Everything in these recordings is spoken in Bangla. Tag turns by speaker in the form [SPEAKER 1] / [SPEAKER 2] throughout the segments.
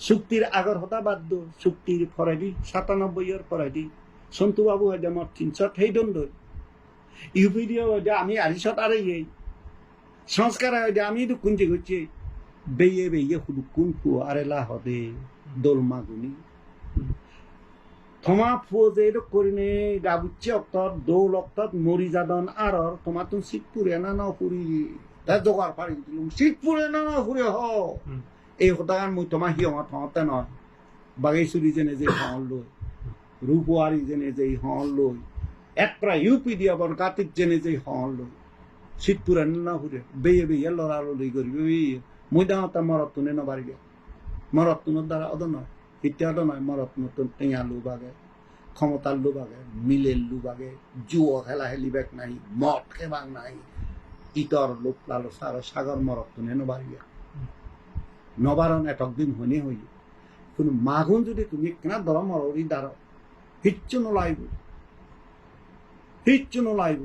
[SPEAKER 1] চুক্তির আগৰ হতা বাদ দো চুক্তিৰ ফৰেদি সাতানব্বৈৰ ফৰেদি সন্তু বাবু হয় মোৰ তিনশত সেই দণ্ডই ইউ পি ডি হয় আমি আৰিছত আৰু এই সংস্কাৰ হয় আমি কুঞ্জি করছি বেয়ে বেয়ে শুধু কোন ফু আরে লা হদে দোলমাগুনি থমা ফু যে এইটো কৰিনে গাবুচ্ছি অক্তত দৌল অক্তত মৰি যাদন আৰৰ তোমার তুমি শীত পুরে না না পুরি তা জোগাড় পারি দিলুম শীত পুরে না না পুরে হ। এই সদাগান মই তোমার হিয়ঙত হওঁতে নহয়। বাগেশ্বৰী যেনে যে হল লৈ, ৰূপোৱাৰী যেনে যে হল লৈ প্ৰায় ইউ পি দিয়া বৰ কাতিত যেনে যে হল লৈ শীত পুরে না পুরে বেয়ে বেয়ে লড়া লড়ি করবি বেয়ে মই দাঁতে মরত তুনে নবারিবে মরত তুনের দ্বারা অদ নয় ইত্যাদ নয় মরত নতুন টেঙা লু বাগে ক্ষমতার লু বাগে মিলের লু বাগে, জুয়ো খেলা হেলিবেক নাই মদ খেবাক নাই ইতর লোক আর সাগর মরত তুনে নবারিবে নবারণ এটক দিন হনে হই। কোনো মাগুন যদি তুমি কেনা ধর মররি দ্বার হিচ্ছু নলাইব হিচ্ছু নলাইব।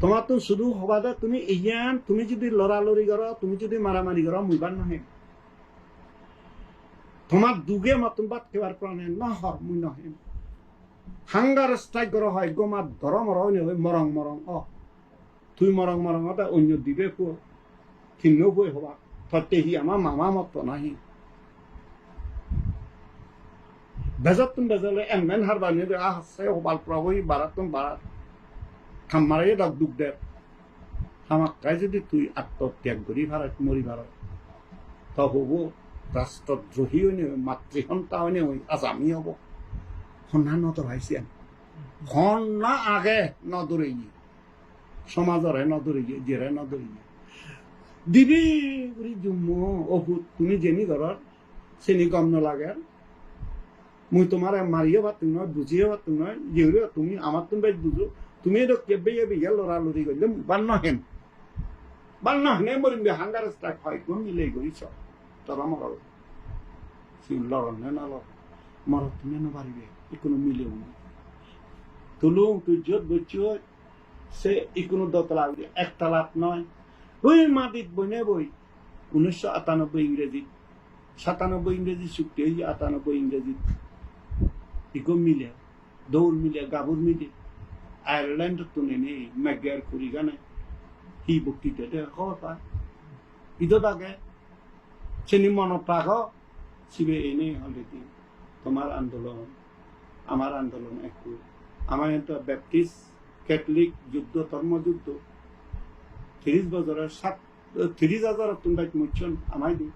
[SPEAKER 1] তোমার তো শুধু হবা দে, তুমি ইয়ান, তুমি যদি লড়ালড়ি করো, তুমি যদি মারামারি করো মুইবার নহে। তোমার দুগে মতন বাদ কেবার প্রাণে নহ মুই নহে। হাঙ্গার স্ট্রাইক করো হয়, গোমাত ধর মর হয় মরং মরং অ। তুই মরং মরং অন্য দিবে কো কিন্ন বই হবা। তত্তেহি আমার মামা মত নাহি বেজাতুন বেজালে এমন হারবানি আহ সে হবাল প্রভু বারাতুন বারাত খামারে ডাক দুখ দে আমাক কাই যদি তুই আত্মত্যাগ করি ভাৰত মৰি ভাৰত ত হব ৰাষ্ট্ৰদ্ৰোহী হয়নে মাতৃ সন্তান হয়নে হৈ আজামি হ'ব সন্না নদৰাইছে সন্না আগে নদৰি সমাজৰে নদৰি জেৰে নদৰি দিবি বুলি জুম অভূত তুমি যেনি ঘৰত চেনি কম নালাগে। মুই তোমার মারিয়ে পারতুম নয় বুঝিয়ে পারতুম নয় যেগুলো তুমি আমার তুমি বেশ বুঝো তুমি তো কেবে কেবে ইয়ে লড়ালড়ি করলে বান্ন হেন বান্ন হেনে মরিম বে হাঙ্গার স্টাক হয় কোন মিলে গইছ তোরা মর সি লড়ন নে না লড় মর তুমি না পারিবে ইকোনো মিলে না তুলু, তুই যত বচ্চ সে ইকোনো দতলা একতলাপ নয় ওই মাটিত বনে বই উনিশশো আটানব্বই ইংরেজি সাতানব্বই ইংরেজি চুক্তি হয়েছে আটানব্বই ইংরেজি ইকো মিলে দৌড় মিলে গাবুর মিলে। আয়ারল্যান্ড তুনে নেই ম্যাগার করি গানে হি বক্তৃতা দে কথা ইদো তাকে চেনি মনত পাক শিবে এনে হলে দিন তোমার আন্দোলন আমার আন্দোলন একটু আমার ব্যাপটিস্ট ক্যাথলিক যুদ্ধ ধর্মযুদ্ধ তিরিশ বছরের সাত, তিরিশ হাজার তোমরা মুচন আমায় দিন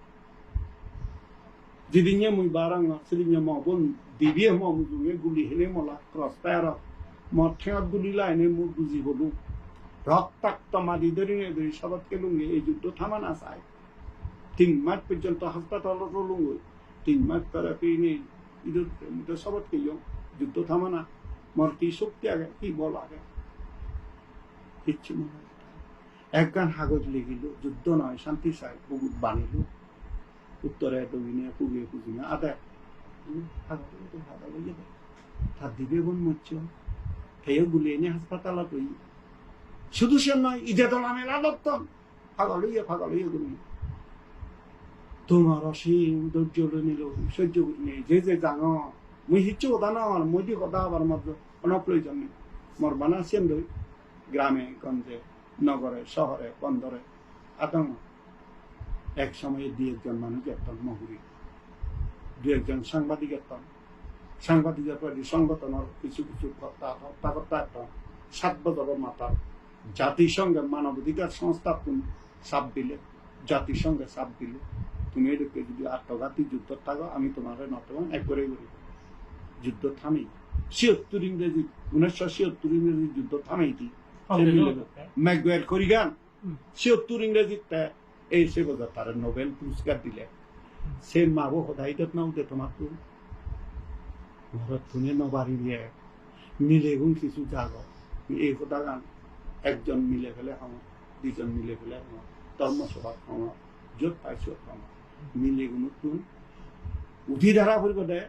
[SPEAKER 1] Didinya muy barang selinya maupun dibia mau mujungnya guli hele mola cross para mau ঠেঙত গুলি লাইনে মোৰ বুজি হলো রক্তাক্ত মাদি ধরে নিয়ে ধরে সবাতকে লুঙ্গে এই যুদ্ধ থামা না চায় তিন মাস পর্যন্ত হাসপাতালত লুঙ্গই তিন মাস থেরাপি নেই ইদর সবাতকে যুদ্ধ থামা না। মোর কি শক্তি আগে, কি বল আগে। কিচ্ছু মনে হয় না। একগান কাগজ লিখিল, যুদ্ধ নয় শান্তি চাই, বহুত বানিল। উত্তরে দক্ষিণে আদায় ভাগা লইয়ে তার দিবে বোন মরছ হেয়ে গুলি এনে হাসপাতালত হই শুধু সে নয় ইজে দলামের আদত্তন ফাগল হইয়ে ফাগল হইয়ে গুলি তোমার অসীম ধৈর্য নিল, সহ্য করি নেই, যে যে জাঙ মুই হিচ্ছু কথা না আমার মই কথা আবার মাত্র কোনো প্রয়োজন নেই মোর বানা সেন্দই গ্রামে গঞ্জে। নগরে, শহরে, বন্দরে আতঙ্ক এক সময়ে দুই একজন মানুষ একজন মহুরি দু একজন সাংবাদিক একজন সাংবাদিকের প্রতি সংগঠনের কিছু কিছু কর্তা হত্যা কর্তা একজন সাত মাতার জাতিসংঘে মানবাধিকার সংস্থা তুমি চাপ দিলে? জাতিসংঘে চাপ দিলে? তুমি এদিকে যদি আত্মঘাতী যুদ্ধ থাকো, আমি তোমার নতমান একবারে করিব যুদ্ধ থামেই। ছিয়ত্তর ইংরেজি, উনিশশো ছিয়ত্তর ইংরেজি যুদ্ধ থামেই দি ম্যাগুয়ার করিগান। ছিয়ত্তর ইংরেজিতে এই সে বোঝা তার নোবেল পুরস্কার দিলে সে মাবো সদায়ত নাও দে তোমার তো ঘৰত ধুনে নবাৰি দিয়ে মিলে গুণ কিছু জাগ এই সদা গান একজন মিলে ফেলে খাওঁ দুজন মিলে ফেলে খাওঁ ধৰ্মসভাত খাওঁ য'ত পাইছো খাওঁ মিলে গুণ তুন উঠি ধাৰা ফুৰিব দে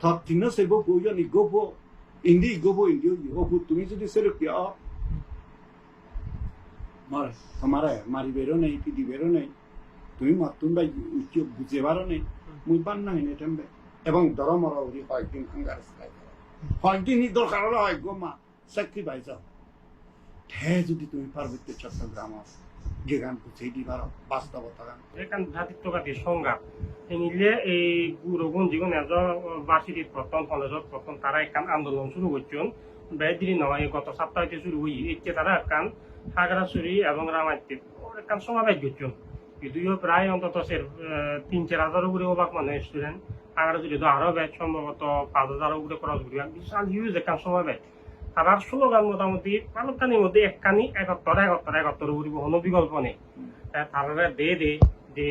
[SPEAKER 1] থত তিন সেব প্রয়োজন ইগোবো ইন্দি ইগোবো ইন্দি ইগোবো তুমি যদি কিয়া মার তোমারে মারিবেরও নেই পিদিবেরও নেই, তুমি মাতুন ভাই উচ্চ বুঝেবারও নেই।
[SPEAKER 2] মুই বান না হিনে টেমবে। এবং ধরমর উড়ি কয়েকদিন হাঙ্গার স্থায়ী কয়েকদিনই দরকার হয়, গো মা, চাকরি পাই ঠে যদি তুমি পার্বত্য চট্টগ্রাম যেখান সেই দিবার বাস্তবতা গান।
[SPEAKER 3] এখান জাতিত্ববাদী সংঘাত। মিলে এই গুরুগুণ জীবন এজ বার্ষিক প্রথম কলেজত প্রথম তারা একান আন্দোলন শুরু করছেন বেশ দিন নয় গত সপ্তাহে শুরু হই এতে তারা একান খাগড়াছড়ি এবং রামায়তে একান সমাবেশ করছেন যদিও প্রায় অন্তত সে তিন, চার হাজার উপরে অবাক মানে স্টুডেন্ট খাগড়াছড়ি তো আরও ব্যাচ সম্ভবত পাঁচ হাজার উপরে খরচ করি। বিশাল হিউজ একান সমাবেশ। তারার স্লোগান মোটামুটি পালকানির মধ্যে একখানি, একাত্তর একাত্তর একাত্তর উপরে কোনো বিকল্প নেই। তারা দে দে যে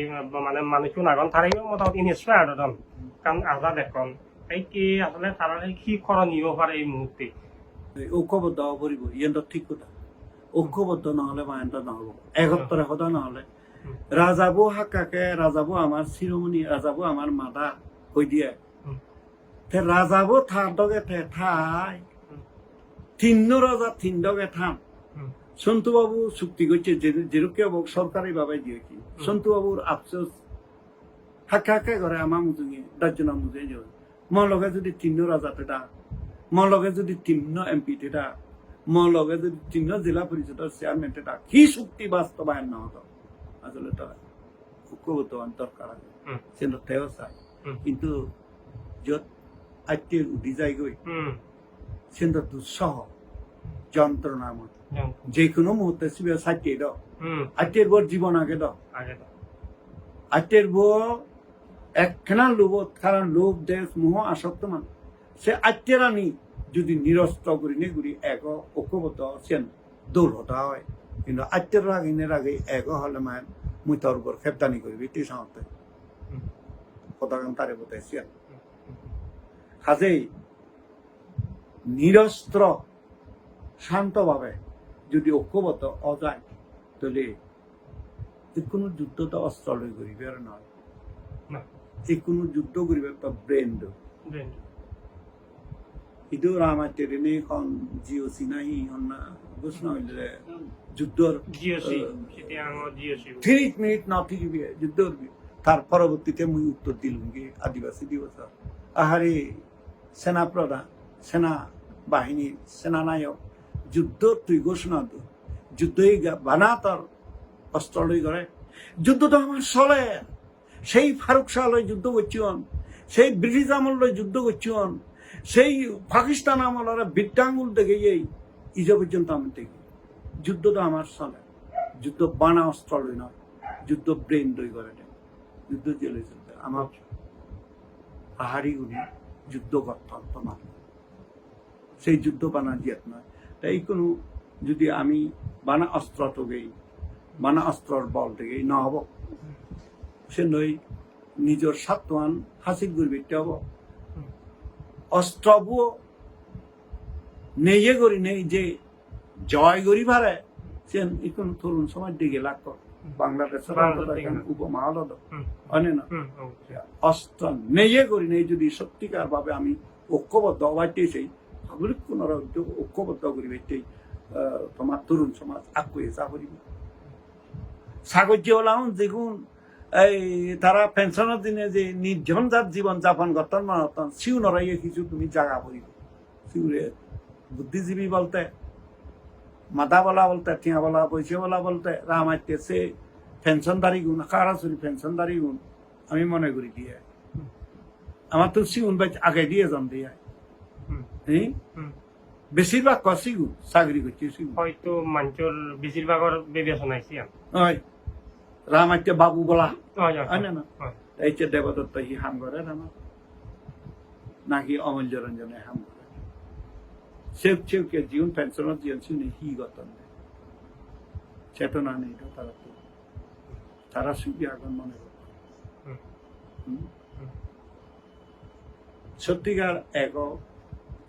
[SPEAKER 3] মানে মানুষ নাগন তারাই মোটামুটি ইনস্পায়ার্ড হন কারণ আজাদ এখন, এই কি আসলে তারা কি করণীয় পারে এই মুহূর্তে?
[SPEAKER 1] ঐক্যবদ্ধ হব পাৰিব ইয়েন্দ্ৰ ঠিক কথা। ঐক্যবদ্ধ নহলে মায়েন্দ্ৰ নহব। একত্ৰে সদা নহলে। ৰাজাবো হাকাকে ৰাজাবো আমাৰ শিৰোমণি ৰাজাবো আমাৰ মাদা কৈ দিয়ে। তে ৰাজাবো থাৰ দগে তে ঠাই
[SPEAKER 3] উম।
[SPEAKER 1] তিন্ন রাজা তিন দগে থাম। সন্তু বাবু চুক্তি করছে যেরকম হোক সরকারি ভাবে দিয়েছি সন্তু বাবুর আফসোস হাক্কা হাক্কা করে আমার মুজুঙে দার্জনা মুজে যাবে মোৰ লগে যদি তিন্ন রাজা তেটা মোৰ লগে যদি তিন্ন এমপি তেটা মোৰ লগে যদি তিন্ন জিলা পরিষদের চেয়ারম্যান তেটা কি চুক্তি বাস্তবায়ন নহত আসলে তারা ঐক্যবদ্ধ দরকার আছে। সেটা তেও চাই কিন্তু যত আত্মীয় উঠি যায়গৈ
[SPEAKER 3] হুম।
[SPEAKER 1] সেটা দুঃসহ যন্ত্রণাময়
[SPEAKER 3] জান।
[SPEAKER 1] যে কোনো মুহূর্তে শিবে সাইটিয়ে দাও
[SPEAKER 3] হুম।
[SPEAKER 1] আত্মীয়ের বর জীবন আগে দাও
[SPEAKER 3] আগে তো
[SPEAKER 1] একখানা লোভ কারণ লোভ দেশ মোহ আসক্ত মান সে আত্মীয়রা নি যদি নিরস্ত করি নে করি এক ঐক্যবদ্ধ সেন দৌল হতা হয় কিন্তু আত্মীয়র আগে নে আগে এক হলে মায়ের মুই তোর উপর খেপদানি করবি তুই
[SPEAKER 3] হুম।
[SPEAKER 1] কথাগান তারে বতাইছেন কাজেই নিরস্ত্র শান্তভাবে যদি ঐক্যবদ্ধ অজায় তাহলে কোনো যুদ্ধ তো অস্ত্র লই করিবে আর নয় যে কোনো যুদ্ধ করিবে তো ব্রেন দো
[SPEAKER 3] দেন।
[SPEAKER 1] ইদু রামা টেরেনে এখন জিও সিনাহি হন্না ঘোষণা হইলে যুদ্ধর
[SPEAKER 3] আমার
[SPEAKER 1] তিরিশ মিনিট না টিকিবি যুদ্ধ তার পরবর্তীতে মুই উত্তর দিলুম কি আদিবাসী দিবস। আহারে সেনা প্রধান সেনা বাহিনীর সেনানায়ক যুদ্ধ তুই ঘোষণা দো। যুদ্ধই বানা তোর অস্ত্র লই করে যুদ্ধ তো আমার চলে। সেই ফারুক শাহ যুদ্ধ করছিন সেই ব্রিটিশ আমল যুদ্ধ করছিন সেই পাকিস্তান আমলের বিদ্যাঙ্গুল দেখে এই ইজা পর্যন্ত আমি দেখি। যুদ্ধ তো আমার চলে। যুদ্ধ বানা অস্ত্র নয়, যুদ্ধ ব্রেন লই করে যুদ্ধ জেলে চলতে আমার পাহাড়ি উনি যুদ্ধ করতে না সেই যুদ্ধ বানা দিয়াত নয়। তাই কোনো যদি আমি বানা অস্ত্র গেই, বানা অস্ত্রর বল থেকে নহব সে নই নিজের স্বার্থান হাসিল করবি হব। অস্ত্রবু নেইয়ে করি নেই যে জয় করি ভারে সে এখন তরুণ সমাজ দিকে লাগতো বাংলাদেশের। অস্ত্র নেইয়ে করি নেই যদি সত্যিকার ভাবে আমি ঐক্যবদ্ধ হওয়াইতে সেই পাবলিক পুনরায় ঐক্যবদ্ধ করি তোমার তরুণ সমাজ আকুয়ে যা করিব। সাগজ্য হলাম যেগুন এই তারা পেনশনের দিনে যে যার জীবন যাপন করতেন মানতেন সিউ নড়াইয়ে কিছু তুমি জাগা করিব সিউরে বুদ্ধিজীবী বলতে মাদাওয়ালা বলতে টিয়াওয়ালা পয়সাওয়ালা বলতে রামাইতে সে পেনশনদারি গুণ কারাসুরি পেনশনদারি গুণ আমি মনে করি দিয়ে। আমার তো সিগুন বাই আগে দিয়ে যান দিয়ে। বেশিরভাগ ক সিগুন চাকরি করছে
[SPEAKER 3] হয়তো মানুষের বেশিরভাগের বিবেচনা
[SPEAKER 1] বলা
[SPEAKER 3] হয়, হয়,
[SPEAKER 1] হয় না না
[SPEAKER 3] হয়।
[SPEAKER 1] এই যে দেবদত্ত হি হাম করে রামা নাকি অমূল্য রঞ্জনে হাম করে সেব সেবকে জীবন পেনশনের জীবন শুনে হি গতন চেতনা নেই তারা তারা সুখী আগুন মনে করে
[SPEAKER 3] হুম।
[SPEAKER 1] হুম?
[SPEAKER 3] হুম।
[SPEAKER 1] সত্যিকার এক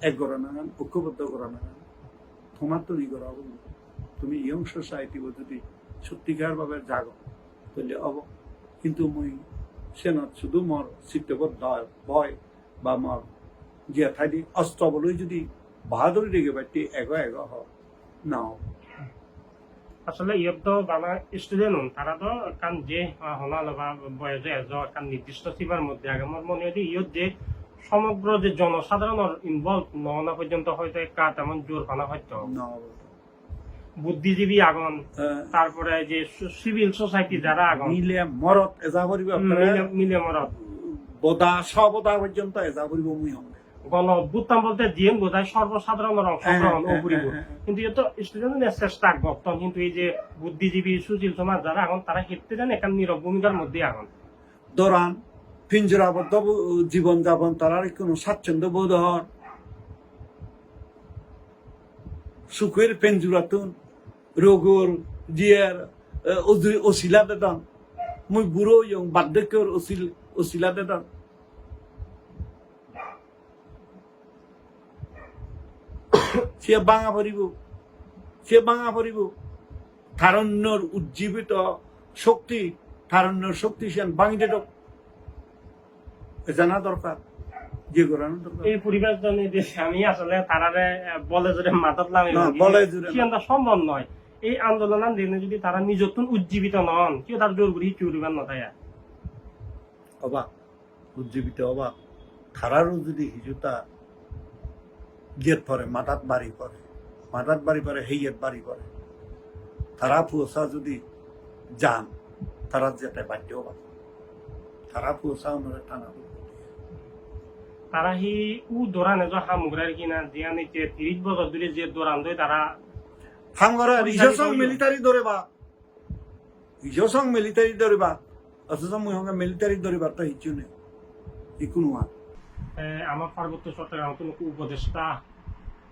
[SPEAKER 1] এক গড়া নাগান ঐক্যবদ্ধ করা নাগান তোমার তো ই করা তুমি ইয়ং সোসাইটি যদি সত্যিকার ভাবে জাগো তাহলে অব কিন্তু মই সেনত শুধু মর চিত্তবত ভয় বা মর। জিয়া ঠাইদি অস্ত্র বলৈ যদি বাহাদুরি দিকে পাইতে এগ এগ হ নাও।
[SPEAKER 3] আসলে ইয়ত তো বানা স্টুডেন্ট তারা তো কান যে হনাল বা বয়সে এজ কান নির্দিষ্ট সীমার মধ্যে আগে। আমার মনে হয় যে ইয়ত যে সমগ্র যে জনসাধারণের ইনভলভ নহনা পর্যন্ত হয়তো একটা তেমন জোর পানা হয়তো বুদ্ধিজীবী আগন তারপরে যে সিভিল সোসাইটি যারা আগন
[SPEAKER 4] মিলে মরত এজা করিব
[SPEAKER 3] মিলে- মরত।
[SPEAKER 4] বদা সবদা পর্যন্ত এজা করিব মুই
[SPEAKER 3] গণ অভ্যুত্থান বলতে জিএম বোধহয় সর্বসাধারণের অংশগ্রহণ
[SPEAKER 4] হ্যাঁ,
[SPEAKER 3] অপরিব
[SPEAKER 4] হ্যাঁ, হ্যাঁ।
[SPEAKER 3] কিন্তু স্টুডেন্টের চেষ্টা কিন্তু এই যে বুদ্ধিজীবী সুশীল সমাজ যারা এখন তারা হেঁটতে জানে এখান নীরব ভূমিকার মধ্যে এখন
[SPEAKER 4] দরান পিঞ্জরাবদ্ধ জীবন যাপন তারার কোনো স্বাচ্ছন্দ্য বোধ হন। সুখের পেঞ্জুরাতুন রোগর জিয়ার ওসিলা দেদান মুই বুড়ো ইয়ং বার্ধক্যর ওসিল ওসিলা দেদান সে বাঙা পড়িব সে বাঙা পড়িব তারণ্যর উজ্জীবিত শক্তি তারণ্যর শক্তি সে বাঙিতে জানা দরকার যে করানো দরকার
[SPEAKER 3] এই আমি আসলে তারারে বলে জোরে মাথাত
[SPEAKER 4] বলে জোরে
[SPEAKER 3] সম্ভব নয় এই আন্দোলন দিনে যদি তারা নিজত্বন উজ্জীবিত নন কেউ তার জোর করে চুরিবেন নথায়
[SPEAKER 4] অবাক উজ্জীবিত অবাক খারারও যদি হিজুতা গেট পরে মাথাত বাড়ি করে মাথাত বাড়ি পরে হেইয়ের বাড়ি করে তারা পুষা যদি যান তারা যেতে বাধ্য অবাক তারা পুষা ওনারা টানা
[SPEAKER 3] তারা হি উ দোরান এজ হামুগরার কিনা জিয়ানি যে তিরিশ বছর ধরে যে দোরান দই তারা
[SPEAKER 4] হামগরা রিজসং
[SPEAKER 3] করিও।
[SPEAKER 4] মিলিটারি ধরে বা রিজসং মিলিটারি ধরে বা অথচ মুই হঙ্গে মিলিটারি ধরে বা তো হিচু নেই ইকুনো
[SPEAKER 3] এ, আমার পার্বত্য চট্টগ্রাম কোনো উপদেষ্টা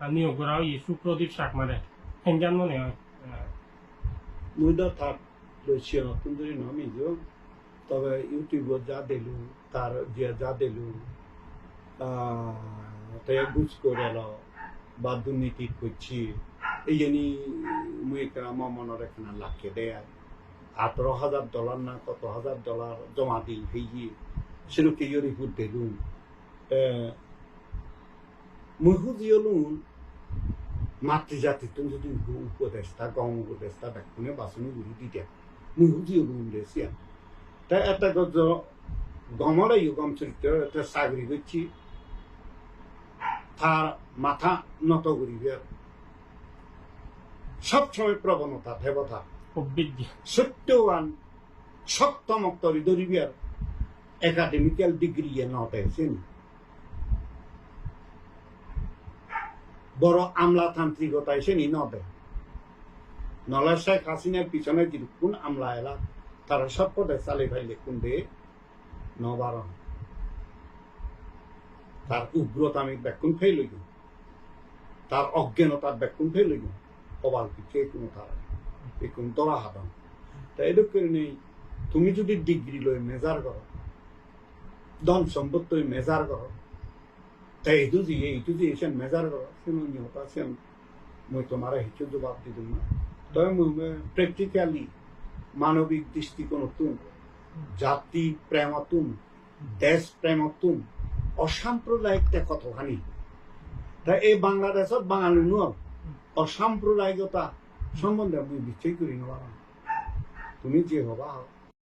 [SPEAKER 3] নিয়োগ করা হয় সুপ্রদীপ শাকমারে হেঞ্জান মনে হয়? এ,
[SPEAKER 1] মুইদা তার লইছি নতুন ধরে নামি যে তবে ইউটিউবত যা দিলু তার যে যা দিলু তাই গুছ করে বা দুর্নীতি করছি এই জানি মুই একটা আমার মনের এখানে লাখে দেয় আঠারো হাজার ডলার না কত হাজার ডলার জমা দিই হইয়ে সেরকম ইয়ে রিপোর্ট দিলুম মুই হুজিয়লুন মাতৃজাতি তুমি যদি উপদেষ্টা, গম উপদেষ্টা দেখুনে বাসনি গুলি দিতে মুই হুজিও গুম দেশিয়া তা একটা গজ গমরা ইউ গম চরিত্র একটা চাকরি করছি তার মাথা নত করিবে সবসময় প্রবণতা দেবতা। সত্যবান সপ্তমক্তরি ধরিবিয়ার একাডেমিক্যাল ডিগ্রি এ নট এসেন বড় আমলাতান্ত্রিকতা এসে নি নটে নলা শেখ হাসিনার পিছনে যদি কোন আমলা এলা তারা সব পদে চালে ফাইলে কোন দে? নবার তার উগ্রতা আমি ব্যাকুন ফেল লইব তার অজ্ঞানতার ব্যাকুন ফেল লইব অবাল পিছিয়ে কোনো তার এখন তোরা হাতাম তা এদের করে নেই, তুমি যদি ডিগ্রি লই মেজার করো, ধন সম্পদ তুই মেজার করো, তা এইটো যে এইটো যে এসে মেজার করো আছেন মই তোমার হিচু জবাব দিদুম না। তবে প্র্যাকটিক্যালি মানবিক দৃষ্টিকোণতুন জাতি প্রেমতুন দেশ প্রেমতুন অসাম্প্রদায়িকটা কতখানি? তা এই বাংলাদেশত বাঙালি নুয় অসাম্প্রদায়িকতা সম্বন্ধে আপনি নিশ্চয় করি নেওয়া তুমি যে হবা।